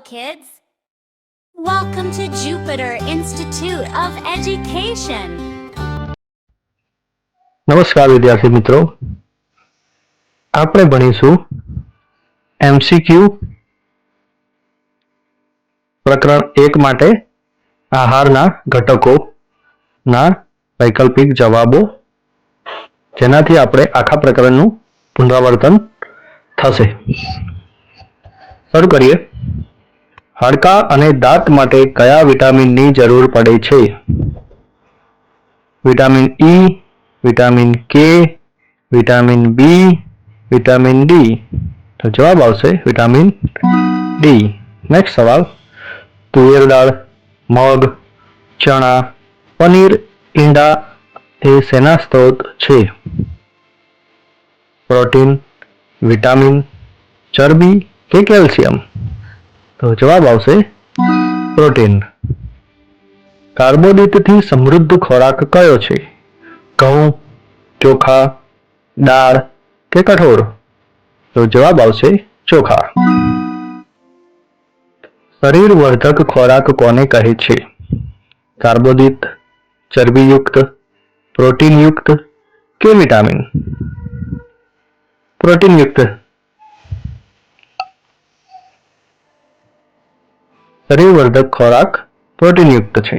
kids. Welcome to Jupiter Institute of Education. નમસ્કાર, વિદ્યાર્થી મિત્રો આપણે ભણીશું એમસીક્યુ પ્રકરણ એક માટે આહારના ઘટકો ના વૈકલ્પિક જવાબો જેનાથી આપણે આખા પ્રકરણનું પુનરાવર્તન થશે શરૂ કરીએ હાડકાં અને દાંત માટે કયા વિટામિનની જરૂર પડે છે? Vitamin E vitamin K vitamin B vitamin D તો જવાબ આવશે વિટામિન ડી નેક્સ્ટ સવાલ. તુવેર દાળ, મગ, ચણા, પનીર, ઈંડા એ શેના સ્ત્રોત છે? પ્રોટીન, વિટામિન, ચરબી કે કેલ્શિયમ? તો જવાબ આવશે પ્રોટીન. કાર્બોદિતથી સમૃદ્ધ ખોરાક કયો છે? ઘઉં, ચોખા, દાળ કે કઠોળ? તો જવાબ આવશે ચોખા. શરીર વર્ધક ખોરાક કોને કહે છે? કાર્બોદિત, ચરબીયુક્ત, પ્રોટીનયુક્ત કે વિટામિન? પ્રોટીનયુક્ત. શરીરવર્ધક ખોરાક પ્રોટીનયુક્ત છે.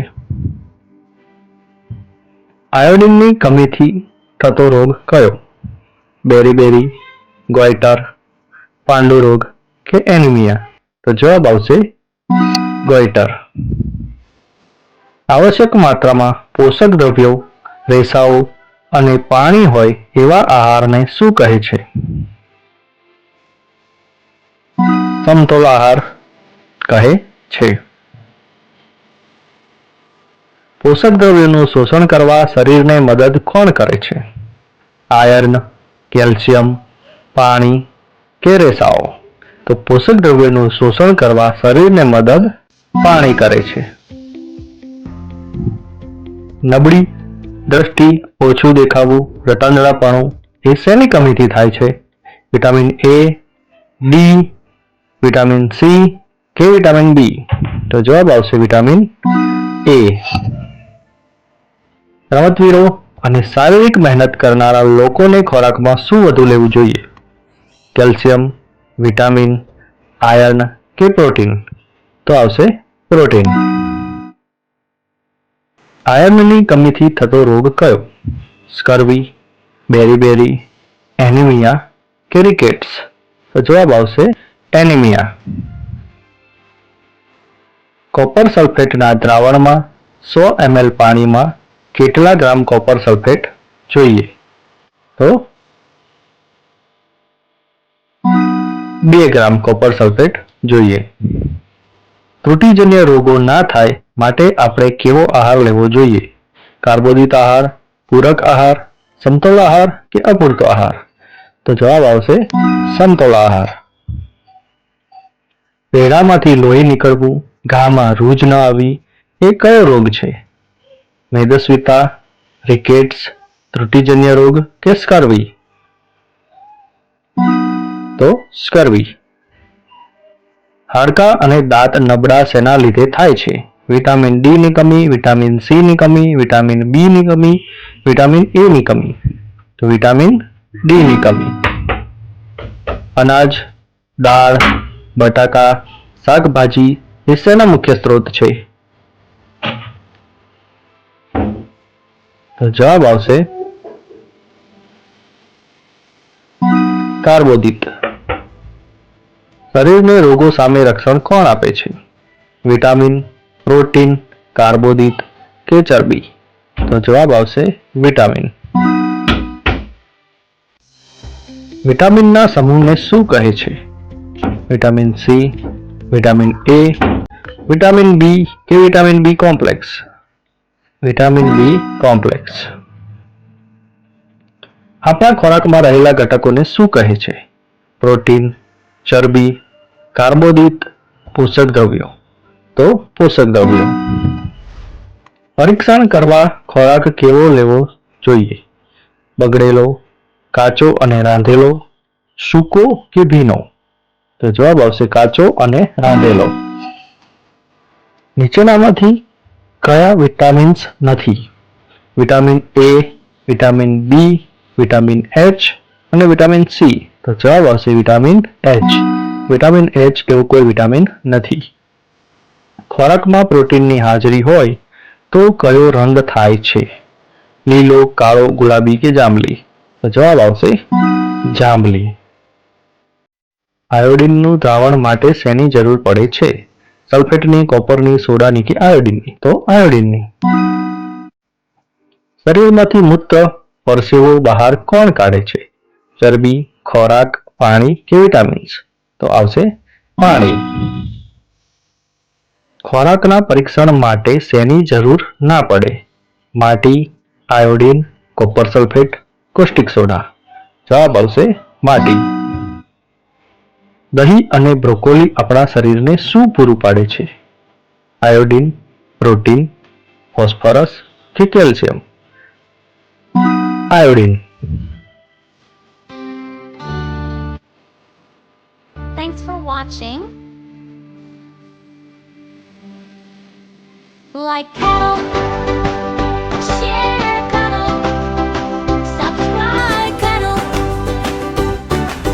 આયોડિનની કમીથી થતો રોગ કયો? બેરીબેરી ગોઈટર પાંડુ રોગ કે એનિમિયા? તો જવાબ આવશે ગોઈટર આવશ્યક માત્રામાં પોષક દ્રવ્યો, રેસાઓ અને પાણી હોય એવા આહારને શું કહે છે? સમતોલ આહાર કહે છે. પોષક દ્રવ્યોનું શોષણ કરવા શરીરને મદદ કોણ કરે છે? આયર્ન, કેલ્શિયમ, પાણી કે રેસાઓ. તો પોષક દ્રવ્યોનું શોષણ કરવા શરીરને મદદ પાણી કરે છે. નબળી દ્રષ્ટિ, ઓછું દેખાવું રટાંદડાપણું એ શેની કમીથી થાય છે? Vitamin A D vitamin C કે વિટામિન બી તો જવાબ આવશે વિટામિન એ રમતવીરો અને શારીરિક મહેનત કરનારા લોકોને ખોરાકમાં શું વધુ લેવું જોઈએ? કેલ્શિયમ વિટામિન આયર્ન કે પ્રોટીન તો આવશે પ્રોટીન આયર્નની કમીથી થતો રોગ કયો? સ્કર્વી, બેરીબેરી એનિમિયા કે રિકેટ્સ તો જવાબ આવશે એનિમિયા કોપર સલ્ફેટના દ્રાવણમાં સો એમએલ પાણીમાં કેટલા ગ્રામ કોપર સલ્ફેટ જોઈએ? તો બે ગ્રામ કોપર સલ્ફેટ જોઈએ. ત્રુટિજન્ય રોગો ના થાય માટે આપણે કેવો આહાર લેવો જોઈએ? કાર્બોદિત આહાર, પૂરક આહાર, સમતોલ આહાર કે અપૂરતો આહાર? તો જવાબ આવશે સમતોલ આહાર. પેડામાંથી લોહી નીકળવું ઘામાં રૂજ ન આવી, એ કયો રોગ છે? મેદસ્વિતા, રિકેટ્સ, ત્રુટિજન્ય રોગ કે સ્કર્વી? તો સ્કર્વી. હાડકાં અને દાંત નબળા શેના લીધે થાય છે? વિટામિન ડી ની કમી, વિટામિન સી ની કમી, વિટામિન બી ની કમી, વિટામિન એ ની કમી. તો વિટામિન ડી ની કમી. અનાજ, દાળ, બટાકા, શાકભાજી શેના મુખ્ય સ્ત્રોત છે? તો જવાબ આવશે કાર્બોદિત. શરીરને રોગો સામે રક્ષણ કોણ આપે છે? વિટામિન, પ્રોટીન, કાર્બોદિત કે ચરબી? તો જવાબ આવશે વિટામિન. વિટામિનના સમૂહને શું કહે છે? Vitamin C, vitamin A vitamin B કે vitamin B complex vitamin B complex આપણા ખોરાકમાં રહેલા ઘટકોને શું કહે છે? પ્રોટીન, ચરબી, કાર્બોદિત પોષક દ્રવ્યો. તો પોષક દ્રવ્યો. પરીક્ષણ કરવા ખોરાક કેવો લેવો જોઈએ? બગડેલો, કાચો અને રાંધેલો, સૂકો કે ભીનો? તો જવાબ આવશે કાચો અને રાંધેલો. નીચેનામાંથી કયા વિટામિન્સ નથી? Vitamin A vitamin B vitamin H અને વિટામિન સી તો જવાબ આવશે વિટામિન એચ વિટામિન એચ એવું કોઈ વિટામિન નથી. ખોરાકમાં પ્રોટીનની હાજરી હોય તો કયો રંગ થાય છે? લીલો, કાળો, ગુલાબી કે જાંબલી? તો જવાબ આવશે જાંબલી. આયોડિનનું દ્રાવણ માટે શેની જરૂર પડે છે? સલ્ફેટની, કોપરની, સોડાની કે આયોડિનની? તો આયોડિનની. શરીરમાંથી મૂત્ર પરસેવો બહાર કોણ કાઢે છે? ચરબી, ખોરાક, પાણી કે વિટામિન્સ? તો આવશે પાણી. ખોરાકના પરીક્ષણ માટે શેની જરૂર ના પડે? માટી, iodine, copper sulphate caustic soda. જવાબ આવશે માટી. દહીં અને બ્રોકોલી આપણા શરીરને શું પૂરું પાડે છે? આયોડિન, પ્રોટીન, ફોસ્ફરસ, કે calcium? Iodine. Thanks for watching. Like